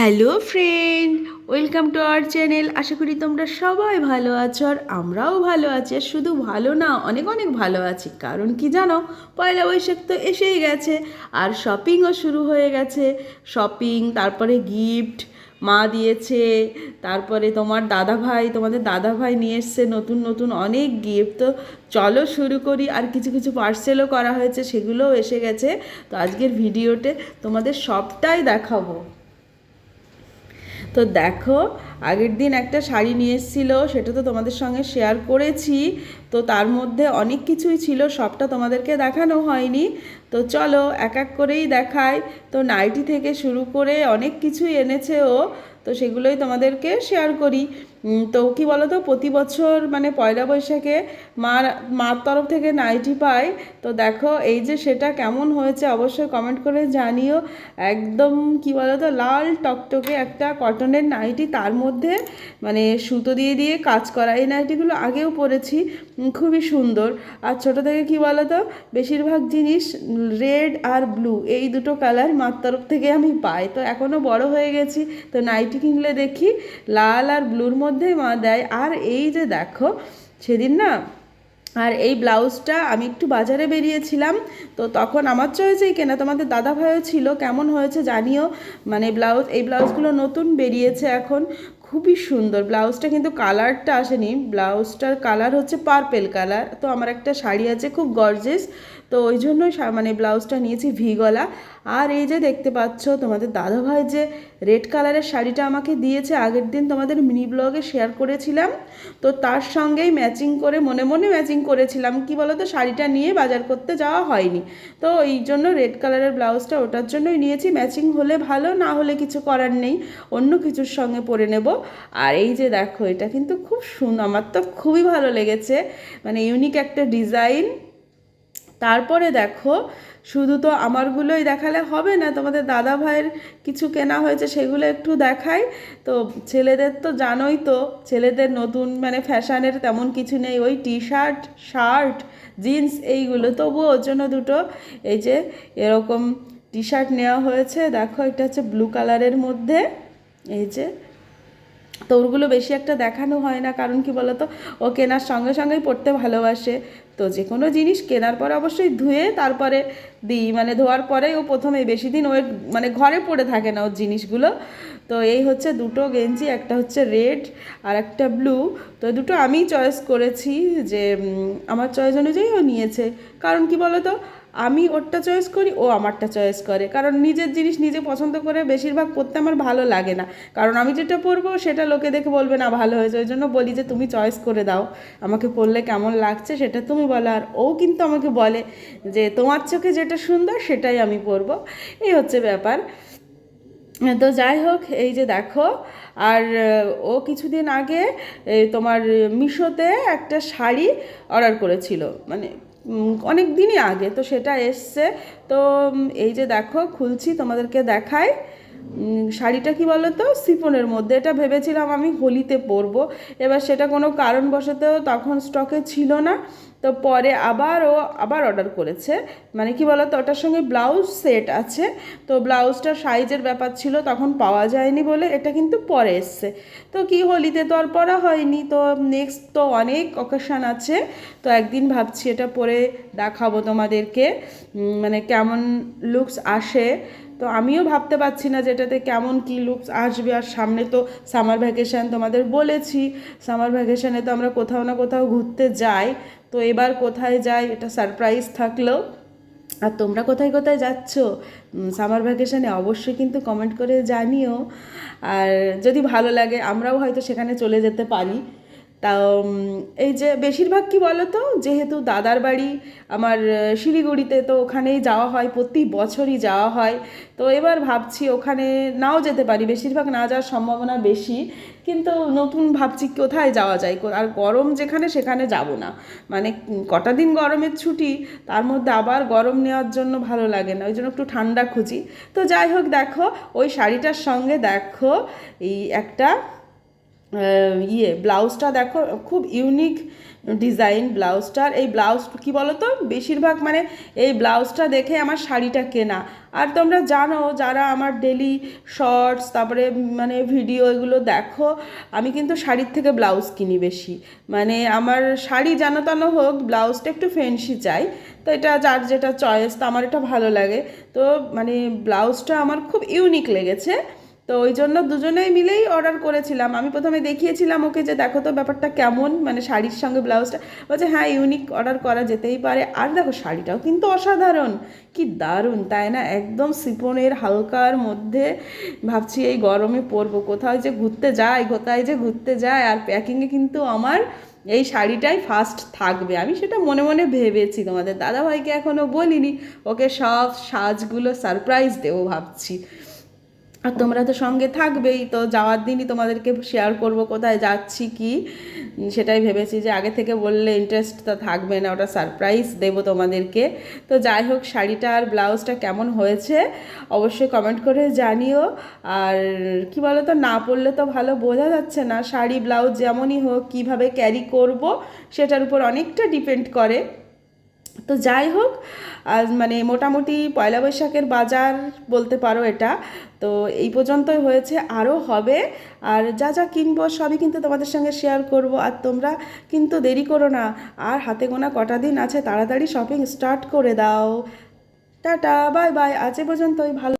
Hello friend, welcome to our channel. আশা করি তোমরা সবাই ভালো আছো আর আমরাও ভালো আছি। আর শুধু ভালো না, অনেক অনেক ভালো আছি। কারণ কি জানো, পয়লা বৈশাখ তো এসেই গেছে আর শপিংও শুরু হয়ে গেছে। শপিং তারপরে গিফট মা দিয়েছে, তারপরে তোমার দাদা ভাই তোমাদের দাদা ভাই নিয়ে এসছে নতুন নতুন অনেক গিফট তো চলো শুরু করি। আর কিছু কিছু পার্সেলও করা হয়েছে, সেগুলোও এসে গেছে। তো আজকের ভিডিওতে তোমাদের সবটাই দেখাবো। তো দেখো, আগের দিন একটা শাড়ি নিয়ে এসেছিল, সেটা তো তোমাদের সঙ্গে শেয়ার করেছি। তো তার মধ্যে অনেক কিছুই ছিল, সবটা তোমাদেরকে দেখানো হয়নি। তো চলো, এক এক করেই দেখাই। তো নাইটি থেকে শুরু করে অনেক কিছুই এনেছে ও। তো সেগুলোই তোমাদেরকে শেয়ার করি। তো কি বলো তো প্রতি বছর মানে পয়লা বৈশাখে মার মার তরফ থেকে নাইটি পাই তো দেখো, এই যে সেটা কেমন হয়েছে অবশ্যই কমেন্ট করে জানিও। একদম কি বলো তো লাল টকটকে একটা কটনের নাইটি, তার মধ্যে মানে সুতো দিয়ে দিয়ে কাজ করা। এই নাইটিগুলো আগেও পরেছি খুবই সুন্দর। আর ছোটো থেকে কি বলো তো বেশিরভাগ জিনিস রেড আর ব্লু, এই দুটো কালার মার তরফ থেকে আমি পাই। তো এখনও বড় হয়ে গেছি, তো নাইটি কিনলে দেখি লাল আর ব্লুর মধ্যেই মা দেয়। আর এই যে দেখো, সেদিন না, আর এই ব্লাউজটা আমি একটু বাজারে বেরিয়েছিলাম, তো তখন আমার চয়েসেই কেনা। তোমাদের দাদাভাইও ছিল, কেমন হয়েছে জানিও। মানে ব্লাউজ, এই ব্লাউজগুলো নতুন বেরিয়েছে এখন। খুবই সুন্দর। ব্লাউজটা কিন্তু কালারটা আসেনি। ব্লাউজটার কালার হচ্ছে পার্পেল কালার। তো আমার একটা শাড়ি আছে, খুব গর্জেস তো ওই জন্যই শা- মানে ব্লাউজটা নিয়েছি ভি গলা। আর এই যে দেখতে পাচ্ছ তোমাদের দাদাভাই যে রেড কালারের শাড়িটা আমাকে দিয়েছে, আগের দিন তোমাদের মিনি ব্লগে শেয়ার করেছিলাম। তো তার সঙ্গেই ম্যাচিং করে, মনে মনে ম্যাচিং করেছিলাম। কি বলো তো শাড়িটা নিয়ে বাজার করতে যাওয়া হয়নি। তো এই জন্য রেড কালারের ব্লাউজটা ওটার জন্যই নিয়েছি। ম্যাচিং হলে ভালো, না হলে কিছু করার নেই। অন্য কিছুর সঙ্গে পরে নেব। আর এই যে দেখো, এটা কিন্তু খুব সুন্দর আমার তো খুবই ভালো লেগেছে। মানে ইউনিক একটা ডিজাইন তারপরে দেখো, শুধু তো আমারগুলোই দেখালে হবে না, তোমাদের দাদা ভাইয়ের কিছু কেনা হয়েছে সেগুলো একটু দেখাই। তো ছেলেদের তো জানোই তো, ছেলেদের নতুন মানে ফ্যাশানের তেমন কিছু নেই। ওই টি শার্ট শার্ট জিন্স এইগুলো, তবুও ওর জন্য দুটো। এই যে এরকম টি শার্ট নেওয়া হয়েছে। দেখো, এটা হচ্ছে ব্লু কালারের মধ্যে। এই যে তো ওরগুলো বেশি একটা দেখানো হয় না, কারণ কি বলতো, ও কেনার সঙ্গে সঙ্গেই পড়তে ভালোবাসে। তো যে কোনো জিনিস কেনার পরে অবশ্যই ধুয়ে তারপরে দিই মানে ধোয়ার পরেই ও প্রথমে বেশি দিন ওর মানে ঘরে পড়ে থাকে না ওর জিনিসগুলো। তো এই হচ্ছে দুটো গেঞ্জি, একটা হচ্ছে রেড আর একটা ব্লু। তো দুটো আমি চয়েস করেছি যে আমার চয়েস অনুযায়ী ও নিয়েছে। কারণ কি বলতো আমি ওরটা চয়েস করি, ও আমারটা চয়েস করে। কারণ নিজের জিনিস নিজে পছন্দ করে বেশিরভাগ পরতে আমার ভালো লাগে না। কারণ আমি যেটা পরবো সেটা লোকে দেখে বলবে, না, ভালো হয়েছে। ওই জন্য বলি যে, তুমি চয়েস করে দাও। আমাকে পরলে কেমন লাগছে, সেটা তুমি বলো। আর ও কিন্তু আমাকে বলে যে, তোমার চোখে যেটা সুন্দর, সেটাই আমি পরবো এই হচ্ছে ব্যাপার। তো যাই হোক, এই যে দেখো, আর ও কিছুদিন আগে তোমার মিশোতে একটা শাড়ি অর্ডার করেছিল। মানে অনেক দিনই আগে, তো সেটা এসছে। তো এই যে দেখো, খুলছি, তোমাদেরকে দেখায় শাড়িটা কি বলো তো সিফনের মধ্যে। এটা ভেবেছিলাম আমি হোলিতে পরবো। এবার সেটা কোনো কারণবশত তখন স্টকে ছিল না। তো পরে আবারও, আবার অর্ডার করেছে। মানে কি বলতো, ওটার সঙ্গে ব্লাউজ সেট আছে। তো ব্লাউজটা সাইজের ব্যাপার ছিল, তখন পাওয়া যায়নি বলে এটা কিন্তু পরে এসছে। তো কি হোলিতে তো আর পরা হয়নি। তো নেক্সট তো অনেক অকেশান আছে। তো একদিন ভাবছি এটা পরে দেখাবো তোমাদেরকে। মানে কেমন লুকস আসে। তো আমিও ভাবতে পারছি না যে এটাতে কেমন কী লুকস আসবে। আর সামনে তো সামার ভ্যাকেশান তোমাদের বলেছি। সামার ভ্যাকেশানে তো আমরা কোথাও না কোথাও ঘুরতে যাই। তো এবার কোথায় যাই এটা সারপ্রাইজ থাকল আর তোমরা কোথায় কোথায় যাচ্ছ? সামার ভ্যাকেশনে অবশ্যই কিন্তু কমেন্ট করে জানিও। আর যদি ভালো লাগে, আমরাও হয়তো সেখানে চলে যেতে পারি। তা এই যে বেশিরভাগ কি বলো তো যেহেতু দাদার বাড়ি আমার শিলিগুড়িতে তো ওখানেই যাওয়া হয়, প্রতি বছরই যাওয়া হয়। তো এবার ভাবছি ওখানে নাও যেতে পারি। বেশিরভাগ না যাওয়ার সম্ভাবনা বেশি। কিন্তু নতুন ভাবছি কোথায় যাওয়া যায়? আর গরম যেখানে সেখানে যাব না। মানে কটা দিন গরমের ছুটি, তার মধ্যে আবার গরম নেওয়ার জন্য ভালো লাগে না। ওই জন্য একটু ঠান্ডা খুঁজি। তো যাই হোক, দেখো, ওই শাড়িটার সঙ্গে দেখো, এই একটা ইয়ে ব্লাউজটা দেখো, খুব ইউনিক ডিজাইন ব্লাউজটার। এই ব্লাউজ কি বলো তো বেশিরভাগ মানে এই ব্লাউজটা দেখে আমার শাড়িটা কেনা। আর তোমরা জানো, যারা আমার ডেলি শর্টস তারপরে মানে ভিডিও এগুলো দেখো, আমি কিন্তু শাড়ির থেকে ব্লাউজ কিনি বেশি। মানে আমার শাড়ি যেন তেন হোক, ব্লাউজটা একটু ফেন্সি চাই। তো এটা যার যেটা চয়েস তো আমার এটা ভালো লাগে। তো মানে ব্লাউজটা আমার খুব ইউনিক লেগেছে। তো ওই জন্য দুজনেই মিলেই অর্ডার করেছিলাম। আমি প্রথমে দেখিয়েছিলাম ওকে যে, দেখো তো ব্যাপারটা কেমন মানে শাড়ির সঙ্গে ব্লাউজটা বলছে হ্যাঁ ইউনিক অর্ডার করা যেতেই পারে। আর দেখো, শাড়িটাও কিন্তু অসাধারণ। কি দারুণ, তাই না? একদম সিপনের হালকার মধ্যে ভাবছি এই গরমে পরবো। কোথাও যে ঘুরতে যাই, কোথায় যে ঘুরতে যায় আর প্যাকিংয়ে কিন্তু আমার এই শাড়িটাই ফার্স্ট থাকবে। আমি সেটা মনে মনে ভেবেছি। তোমাদের দাদাভাইকে এখনও বলিনি। ওকে সব সাজগুলো সারপ্রাইজ দেবো ভাবছি। আর তোমরা তো সঙ্গে থাকবেই, তো যাওয়ার দিনই তোমাদেরকে শেয়ার করব কোথায় যাচ্ছি, কি? সেটাই ভেবেছি যে আগে থেকে বললে ইন্টারেস্ট তো থাকবে না, ওটা সারপ্রাইজ দেব তোমাদেরকে। তো যাই হোক, শাড়িটা আর ব্লাউজটা কেমন হয়েছে, অবশ্যই কমেন্ট করে জানিও। আর কি বলো তো না পরলে তো ভালো, বোঝা যাচ্ছে না, শাড়ি, ব্লাউজ যেমনই হোক, কীভাবে ক্যারি করব, সেটার উপর অনেকটা ডিপেন্ড করে। তো যাই হোক, আর মানে মোটামুটি পয়লা বৈশাখের বাজার বলতে পারো এটা, তো এই পর্যন্তই হয়েছে, আরও হবে, আর যা যা কিনবো সবই কিন্তু তোমাদের সঙ্গে শেয়ার করব, আর তোমরা কিন্তু দেরি করো না, আর হাতে গোনা কটা দিন আছে, তাড়াতাড়ি শপিং স্টার্ট করে দাও। টাটা বাই বাই আজ এ পর্যন্তই, ভালো